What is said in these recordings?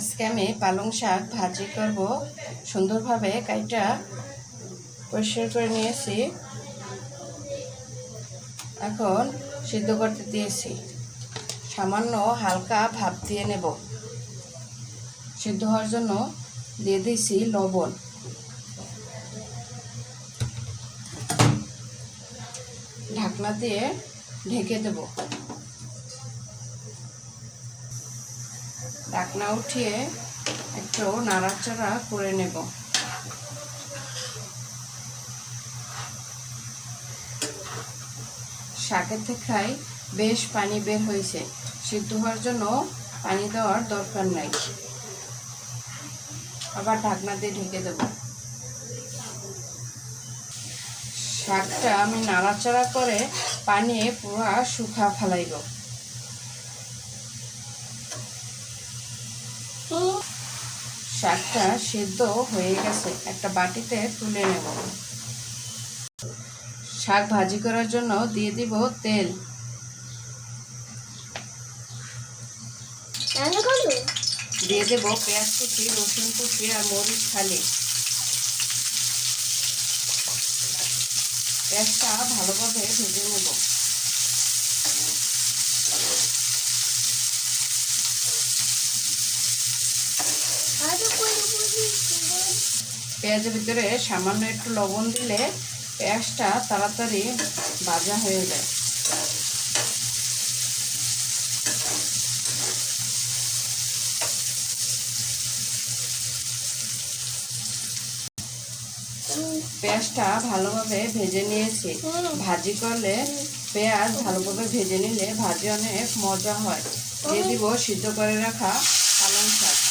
আজকে আমি পালং শাক ভাজি করব। সুন্দরভাবে কাইটা পরিষ্কার করে নিয়েছি। এখন সিদ্ধ করতে দিয়েছি। সামান্য হালকা ভাপ দিয়ে নেব। সিদ্ধ হওয়ার জন্য দিয়ে দিয়েছি লবণ। ঢাকনা দিয়ে ঢেকে দেব। ঢাকনা উঠিয়ে একটু নাড়াচাড়া করে নেব। শাকের থেকেই বেশ পানি বের হয়েছে। সিদ্ধ হওয়ার জন্য পানি দেওয়ার দরকার নাই। আবার ঢাকনা দিয়ে ঢেকে দেব। শাকটা আমি নাড়াচাড়া করে পানি পুরা শুকা ফেলাইব। শাকটা সেদ্ধ হয়ে গেছে। একটা বাটিতে তুলে নেব। শাক ভাজি করার জন্য দিয়ে দিব তেল। দিয়ে দেব পেঁয়াজ কুচি রসুন কুচি আর মরিচ খালি। পেঁয়াজটা ভালোভাবে ভেজে নেব আরও করে বুঝি পেঁয়াজের ভিতরে সামান্য একটু লবণ দিলে পেঁয়াজটা তাড়াতাড়ি ভাজা হয়ে যায়। পেঁয়াজটা ভালোভাবে ভেজে নিয়েছি। ভাজি করলে পেঁয়াজ ভালোভাবে ভেজে নিলে ভাজি অনেক মজা হয়। দিয়ে দিব সিদ্ধ করে রাখা পালং শাক।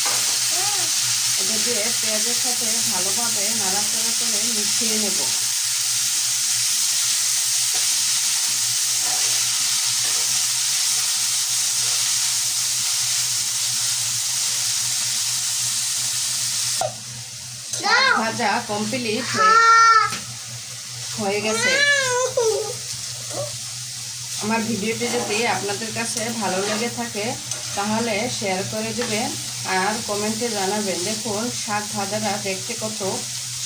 এটা দিয়ে পেঁয়াজের সাথে ভালোভাবে নাড়াচাড়া করে মিশিয়ে নেব। ভাজা কমপ্লিট হয়ে গেছে। আমার ভিডিওটি যদি আপনাদের কাছে ভালো লেগে থাকে, তাহলে শেয়ার করে দেবেন। আর কমেন্টে জানাবেন, দেখুন শাক ভাজাটা দেখতে কত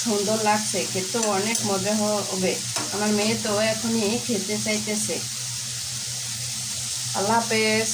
সুন্দর লাগছে খেতেও অনেক মজা হবে। আমার মেয়ে তো এখনই খেতে চাইতেছে। আল্লাহ হাফেজ।